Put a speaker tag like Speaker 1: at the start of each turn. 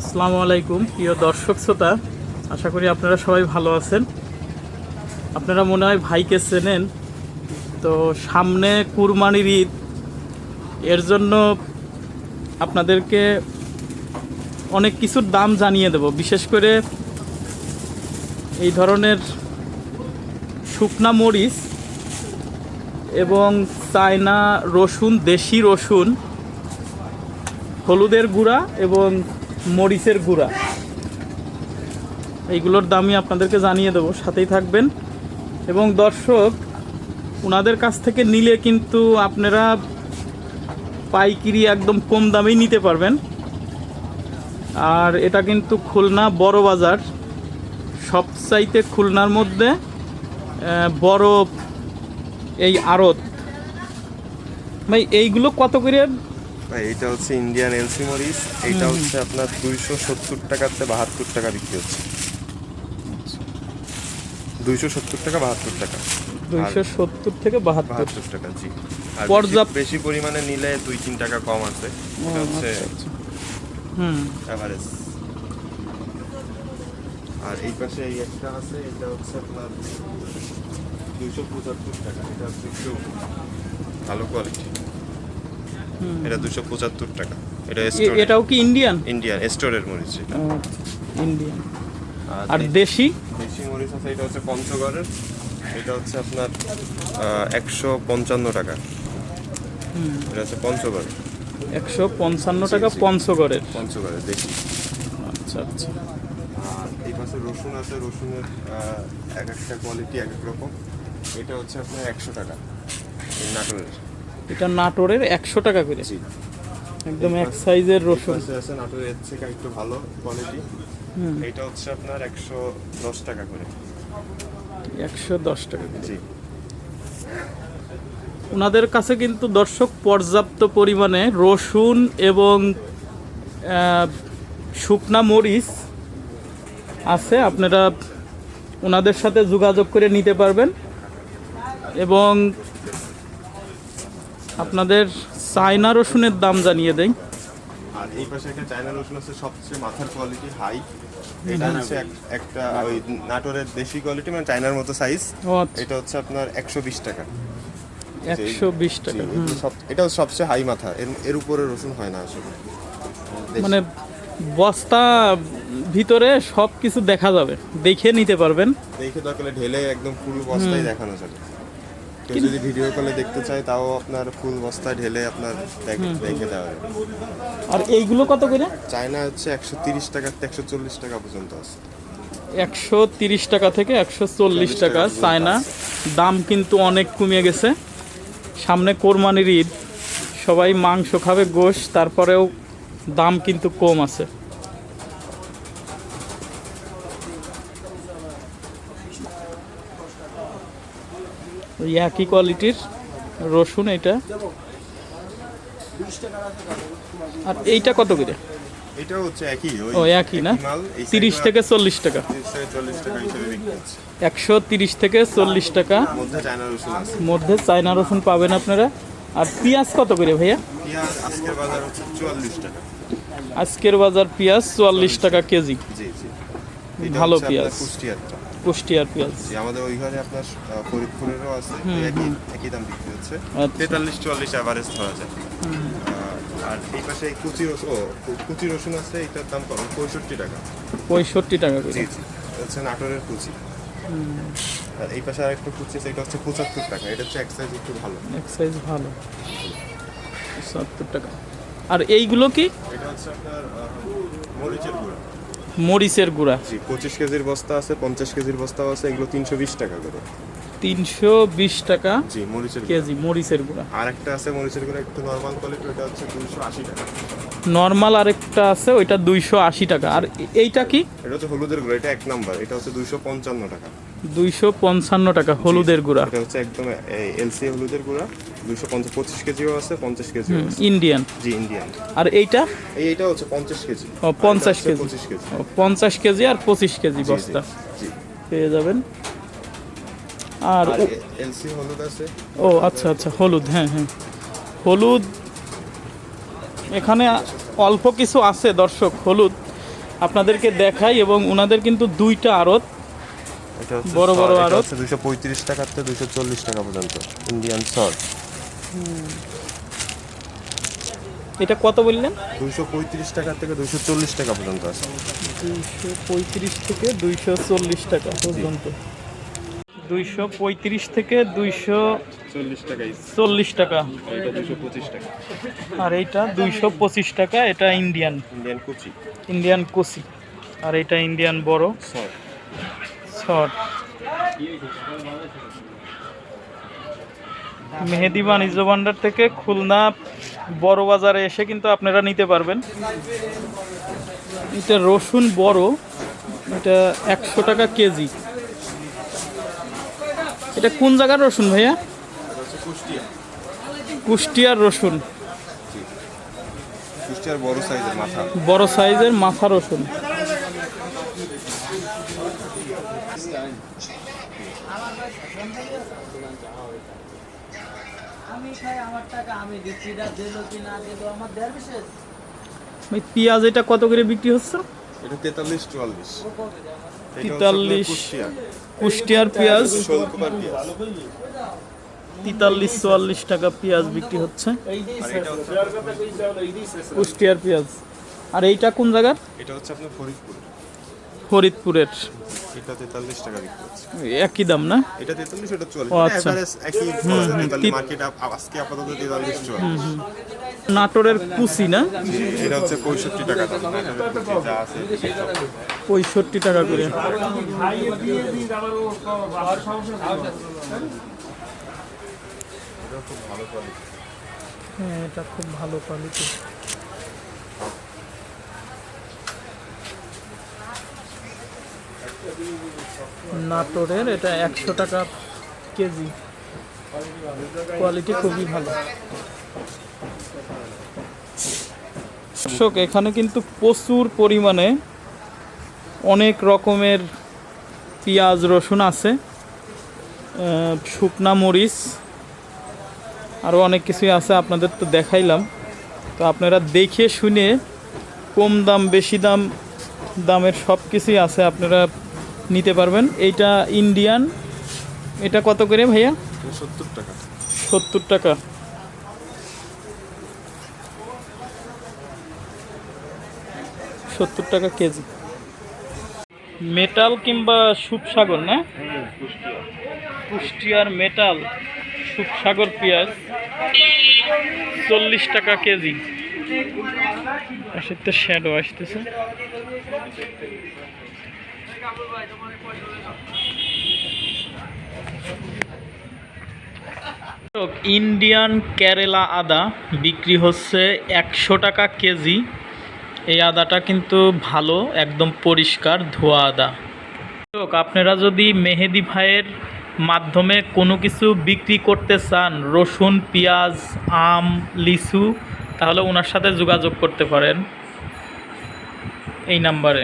Speaker 1: আসসালামু আলাইকুম, প্রিয় দর্শক শ্রোতা। আশা করি আপনারা সবাই ভালো আছেন। আপনারা মনে হয় ভাইকে চেনেন। তো সামনে কুরবানির ঈদ। এর জন্য আপনাদেরকে অনেক কিছুর দাম জানিয়ে দেব। বিশেষ করে এই ধরনের শুকনা মরিচ এবং চায়না রসুন, দেশি রসুন, হলুদের গুঁড়া এবং মরিচের গুঁড়া। এইগুলোর দামই আপনাদেরকে জানিয়ে দেবো, সাথেই থাকবেন। এবং দর্শক ওনাদের কাছ থেকে নিলে কিন্তু আপনারা পাইকিরি একদম কম দামেই নিতে পারবেন। আর এটা কিন্তু খুলনা বড় বাজার। সবচাইতে খুলনার মধ্যে বড় এই আড়ত। ভাই, এইগুলো কত করে
Speaker 2: ভাই এটা হচ্ছে ইন্ডিয়ান এলসি মরিচ এইটা হচ্ছে আপনার দুইশো সত্তর টাকাতে বাহাত্তর টাকা বিক্রি হচ্ছে। দুইশো সত্তর টাকা বাহাত্তর টাকা।
Speaker 1: দুইশো সত্তর থেকে বাহাত্তর।
Speaker 2: টাকা জি।
Speaker 1: পর্যাপ্ত-
Speaker 2: বেশি- পরিমাণে নিলে দুই তিন টাকা কম আছে। এটা হচ্ছে
Speaker 1: আচ্ছা, আচ্ছা। হুম।
Speaker 2: অ্যাভারেজ আর এই পাশে এই একটা আছে এটা হচ্ছে আপনার দুইশো পঁচাত্তর টাকা। এটা হচ্ছে একটু ভালো কোয়ালিটি এটা দুশো পঁচাত্তর টাকা। এটা
Speaker 1: এটাও কি ইন্ডিয়ান
Speaker 2: ইন্ডিয়ান স্টোরের মরিচ
Speaker 1: ইন্ডিয়ান আর দেশি?
Speaker 2: দেশি মরিচ আছে এটা হচ্ছে পঞ্চগড়ের। এটা হচ্ছে আপনার একশো পঞ্চান্ন টাকা। এটা হচ্ছে পঞ্চগড়
Speaker 1: একশো পঞ্চান্ন টাকা। পঞ্চগড়ের।
Speaker 2: পঞ্চগড়ের দেশি।
Speaker 1: আচ্ছা আচ্ছা।
Speaker 2: আর এই পাশে রসুন আছে রসুনের এক একটা কোয়ালিটি এক এক রকম। এটা হচ্ছে আপনার একশো টাকা নাটোরের
Speaker 1: এটা নাটোরের একশো টাকা করে। একদম এক সাইজের রসুন।
Speaker 2: আছে নাটোরের এর থেকে একটু ভালো কোয়ালিটি এটা হচ্ছে আপনার একশো দশ টাকা করে।
Speaker 1: একশো দশ টাকা
Speaker 2: জি।
Speaker 1: ওনাদের কাছে কিন্তু দর্শক পর্যাপ্ত পরিমাণে রসুন এবং শুকনা মরিচ আছে। আপনারা ওনাদের সাথে যোগাযোগ করে নিতে পারবেন। এবং আপনাদের চায়না রসুনের দাম জানিয়ে দেয়
Speaker 2: আর এই পাশে একটা চায়না রসুন আছে সবচেয়ে মাথার কোয়ালিটি হাই এটা হচ্ছে একটা ওই নাটোরের দেশি কোয়ালিটি মানে চায়নার মতো সাইজ
Speaker 1: আচ্ছা,
Speaker 2: এটা হচ্ছে আপনার একশো বিশ টাকা।
Speaker 1: একশো বিশ টাকা
Speaker 2: এটা সবচেয়ে হাই মাথা। এর উপরে রসুন হয় না আসলে।
Speaker 1: মানে বস্তা ভিতরে সব কিছু দেখা যাবে দেখে নিতে পারবেন।
Speaker 2: দেখে দরকার ঢেলে একদম ফুল বস্তায় দেখানো যাবে। কেউ যদি ভিডিও কলে দেখতে চায় তাও আপনার ফুল বস্তায় ঢেলে আপনার দেখে দেওয়া
Speaker 1: আর এইগুলো কত করে?
Speaker 2: চায়না হচ্ছে একশো তিরিশ টাকা একশো চল্লিশ টাকা পর্যন্ত আছে।
Speaker 1: একশো তিরিশ টাকা থেকে একশো চল্লিশ টাকা চায়না। দাম কিন্তু অনেক কমে গেছে। সামনে কোরবানির ঈদ। সবাই মাংস খাবে গোশ তারপরেও দাম কিন্তু কম আছে। ওই একই কোয়ালিটির রসুন এটা আর এইটা কত করে?
Speaker 2: এটাও হচ্ছে একই
Speaker 1: ও একই না? তিরিশ থেকে চল্লিশ টাকা। একশো তিরিশ থেকে চল্লিশ টাকা।
Speaker 2: মধ্যে চায়না রসুন আছে।
Speaker 1: মধ্যে চায়না রসুন পাবেন আপনারা। আর পেঁয়াজ কত করে ভাইয়া?
Speaker 2: আজকের বাজার হচ্ছে চুয়াল্লিশ টাকা।
Speaker 1: আজকের বাজার পেঁয়াজ চুয়াল্লিশ টাকা কেজি।
Speaker 2: জি জি।
Speaker 1: ভালো পেঁয়াজ। কুষ্টিয়ার পেঁয়াজ।
Speaker 2: আমাদের ওই ঘরে আপনার ফরিদপুরেরও আছে একই একই দাম বিক্রি হচ্ছে।
Speaker 1: আচ্ছা।
Speaker 2: তেতাল্লিশ চুয়াল্লিশ অ্যাভারেজ ধরা যায়। আর এই পাশে কুচি রসুন কুচি রসুন আছে এটার দাম পঁয়ষট্টি টাকা।
Speaker 1: পঁয়ষট্টি টাকা
Speaker 2: জি জি এটা হচ্ছে নাটোরের কুচি। আর এই পাশে আর একটা কুচি আছে এটা হচ্ছে পঁচাত্তর টাকা এটা হচ্ছে এক সাইজ একটু ভালো।
Speaker 1: এক সাইজ ভালো। সত্তর টাকা। আর এইগুলো কি?
Speaker 2: এটা হচ্ছে আপনার মরিচের গুঁড়া।
Speaker 1: মরিচের গুঁড়া।
Speaker 2: জি পঁচিশ কেজির বস্তা আছে পঞ্চাশ কেজির বস্তাও আছে এগুলো তিনশো বিশ টাকা করে।
Speaker 1: তিনশো বিশ টাকা
Speaker 2: জি মরিচের
Speaker 1: কেজি মরিচের গুঁড়া।
Speaker 2: আর একটা আছে মরিচের গুঁড়া একটু নর্মাল কোয়ালিটি ওটা হচ্ছে দুশো আশি টাকা।
Speaker 1: নর্মাল আরেকটা আছে ওইটা দুইশো আশি টাকা। আর এইটা কি?
Speaker 2: এটা হচ্ছে হলুদের গুঁড়া এটা এক নাম্বার। এটা হচ্ছে দুশো পঞ্চান্ন টাকা।
Speaker 1: দুইশো পঞ্চান্ন টাকা হলুদের গুঁড়া।
Speaker 2: এটা হচ্ছে একদম এলসি হলুদের গুঁড়া। দুশো পঞ্চাশ পঁচিশ কেজিও আছে পঞ্চাশ আছে।
Speaker 1: ইন্ডিয়ান।
Speaker 2: জি ইন্ডিয়ান।
Speaker 1: আর এইটা?
Speaker 2: এই এটা হচ্ছে পঞ্চাশ কেজি।
Speaker 1: ও, 50
Speaker 2: এটা হচ্ছে
Speaker 1: কেজি।
Speaker 2: পঁচিশ কেজি।
Speaker 1: ও, পঞ্চাশ কেজি আর পঁচিশ কেজি বস্তা। পেয়ে যাবেন। আর
Speaker 2: এলসি হলুদ আছে।
Speaker 1: ও আচ্ছা আচ্ছা হলুদ হ্যাঁ হ্যাঁ। হলুদ এখানে অল্প কিছু আছে দর্শক হলুদ। আপনাদেরকে দেখাই এবং ওনাদের কিন্তু দুইটা আড়ত বড় বড় আড়ত।
Speaker 2: দুশো পঁয়ত্রিশ টাকা থেকে দুশো চল্লিশ টাকা পর্যন্ত ইন্ডিয়ান সর
Speaker 1: এটা কত বললেন?
Speaker 2: দুশো পঁয়ত্রিশ টাকা থেকে দুশো চল্লিশ টাকা পর্যন্ত আছে।
Speaker 1: দুইশো পঁয়ত্রিশ থেকে দুইশো চল্লিশ টাকা পর্যন্ত। দুইশো পঁয়ত্রিশ থেকে দুইশো
Speaker 2: চল্লিশ টাকাই
Speaker 1: চল্লিশ টাকা।
Speaker 2: টাকা।
Speaker 1: আর এইটা দুইশো পঁচিশ টাকা এটা ইন্ডিয়ান।
Speaker 2: ইন্ডিয়ান কুচি।
Speaker 1: ইন্ডিয়ান কুসি আর এটা ইন্ডিয়ান বড়। শর্ট মেহেদি বাণিজ্য ভান্ডার থেকে খুলনা বড় বাজারে এসে কিন্তু আপনারা নিতে পারবেন। এটা রসুন বড়। এটা একশো টাকা কেজি। এটা কোন জায়গার রসুন ভাইয়া? কুষ্টিয়ার রসুন।
Speaker 2: বড় সাইজের মাথা।
Speaker 1: বড় সাইজের মাথা রসুন। পেঁয়াজ এটা কত করে বিক্রি হচ্ছে?
Speaker 2: এটা তেতাল্লিশ চুয়াল্লিশ।
Speaker 1: তেতাল্লিশ। কুষ্টিয়ার পেঁয়াজ। তেতাল্লিশ চুয়াল্লিশ টাকা পেঁয়াজ বিক্রি হচ্ছে
Speaker 2: হচ্ছে।
Speaker 1: কুষ্টিয়ার পেঁয়াজ। আর এইটা কোন জায়গার?
Speaker 2: এটা হচ্ছে আপনার ফরিদপুর।
Speaker 1: ফরিদপুরের।
Speaker 2: এটা তেতাল্লিশ টাকা বিক্রি হচ্ছে।
Speaker 1: একই দাম না?
Speaker 2: এটা
Speaker 1: ও,
Speaker 2: মানে
Speaker 1: আচ্ছা।
Speaker 2: একই মার্কেট আজকে আপাতত
Speaker 1: নাটোরের কুচি না?
Speaker 2: এটা হচ্ছে পঁয়ষট্টি টাকা দাম। যা আছে
Speaker 1: পঁয়ষট্টি টাকা করে। হ্যাঁ এটা খুব ভালো কোয়ালিটি নাটোরের, এটা একশো টাকা কেজি। কোয়ালিটি খুবই ভালো। এখানে কিন্তু প্রচুর পরিমাণে অনেক রকমের পেঁয়াজ, রসুন আছে শুকনা মরিচ আরও অনেক কিছুই আছে, আপনাদের তো দেখাইলাম। তো আপনারা দেখে শুনে কম দাম, বেশি দাম, দামের সব কিছুই আছে, আপনারা নিতে পারবেন। এইটা ইন্ডিয়ান এটা কত করে ভাইয়া?
Speaker 2: সত্তর টাকা।
Speaker 1: সত্তর টাকা। সত্তর টাকা কেজি। মেটাল কিংবা সুপসাগর না? কুষ্টিয়ার মেটাল সুপসাগর পেঁয়াজ চল্লিশ টাকা কেজি। আসলে শ্যাডো আসতেছে। ইন্ডিয়ান কেরালা আদা বিক্রি হচ্ছে একশো টাকা কেজি। এই আদাটা কিন্তু ভালো, একদম পরিষ্কার ধোয়া আদা। আপনারা যদি মেহেদি ভাইয়ের মাধ্যমে কোনো কিছু বিক্রি করতে চান, রসুন, পেঁয়াজ, আম, লিচু, তাহলে ওনার সাথে যোগাযোগ করতে পারেন। এই নাম্বারে।